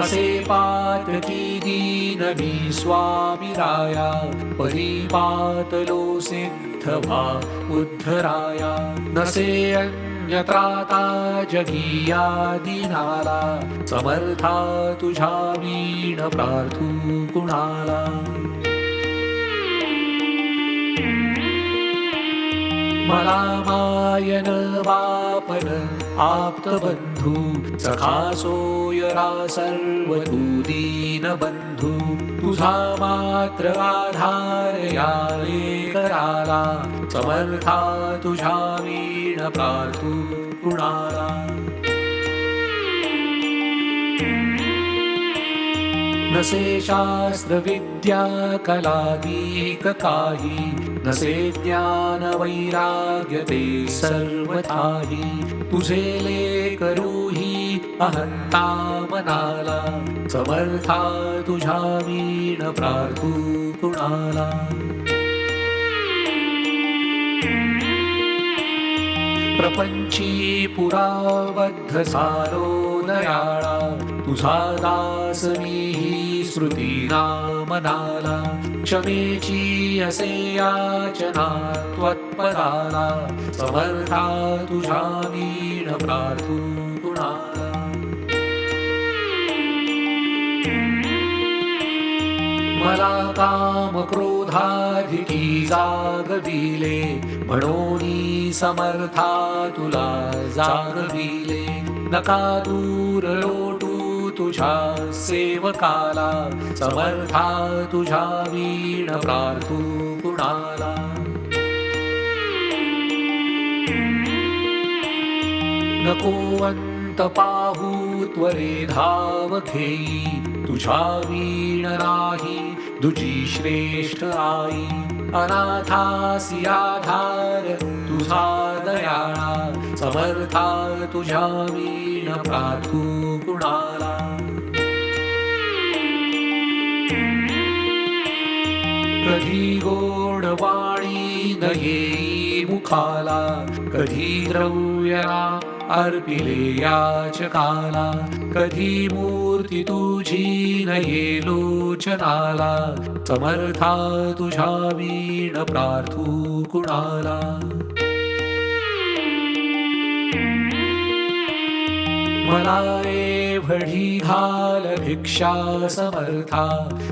असे पातकी दीन मी स्वामी राया परिपातलो सिद्ध उद्धराया नसे अन्यत्राता जगीया दिनाला समर्था तुझा वीण प्रार्थू कुणाला? मला मायन बापन आप्त बंधू सखा सोयरा सर्व दीन बंधू तुझा मात्र आधार या कराला समर्था तुझा वीण प्रार्थू कुणाला नसे शास्त्र विद्या कलादीक काही नसे ज्ञान वैराग्य ते सर्वताही तुझे लेकरूही अहंता मनाला समर्था तुझ्या वीण प्रार्थू कुणाला? प्रपंची पुराबद्ध सारो नयाळा तुझा दास मीही स्मृती नामनाला क्षमेची असे याचना त्वत्पदाला समर्था तुझा वीण प्रार्थू कुणाला मला काम साधिकी जागविले म्हणून समर्था तुला जागविले नका दूर लोटू तुझ्या सेवकाला. समर्था तुझ्या वीण प्रार्थू कुणाला. नको अंत पाहू त्वरे धाव घेई. तुझ्या वीण राही तुझी श्रेष्ठ आई अनाथासी आधार तुझा दयाळा समर्था तुझ्या वीण प्रार्थू कुणाला कधी गोड वाणी न येई दुःखाला कधी द्रव्यला अर्पिले याचकाला कधी मूर्ती तुझी नये लोचनाला समर्था तुझ्या वीण प्रार्थू कुणाला? मला एवढी घाल भिक्षा समर्था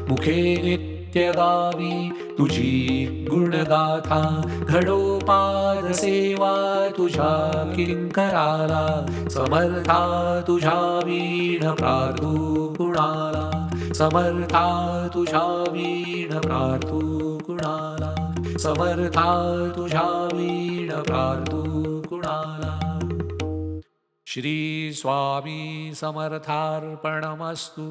मुखे ्यगावि तुझी गुणगाथा घटोपादसेवा तुजा किं कराला समर्था तुझा वीण प्रार्थ समर्था तुझा वीण प्रार्थणाला समर्था तुझा वीण प्रार्थ गुणाला श्रीस्वामी समर्थार्पणमस्तु।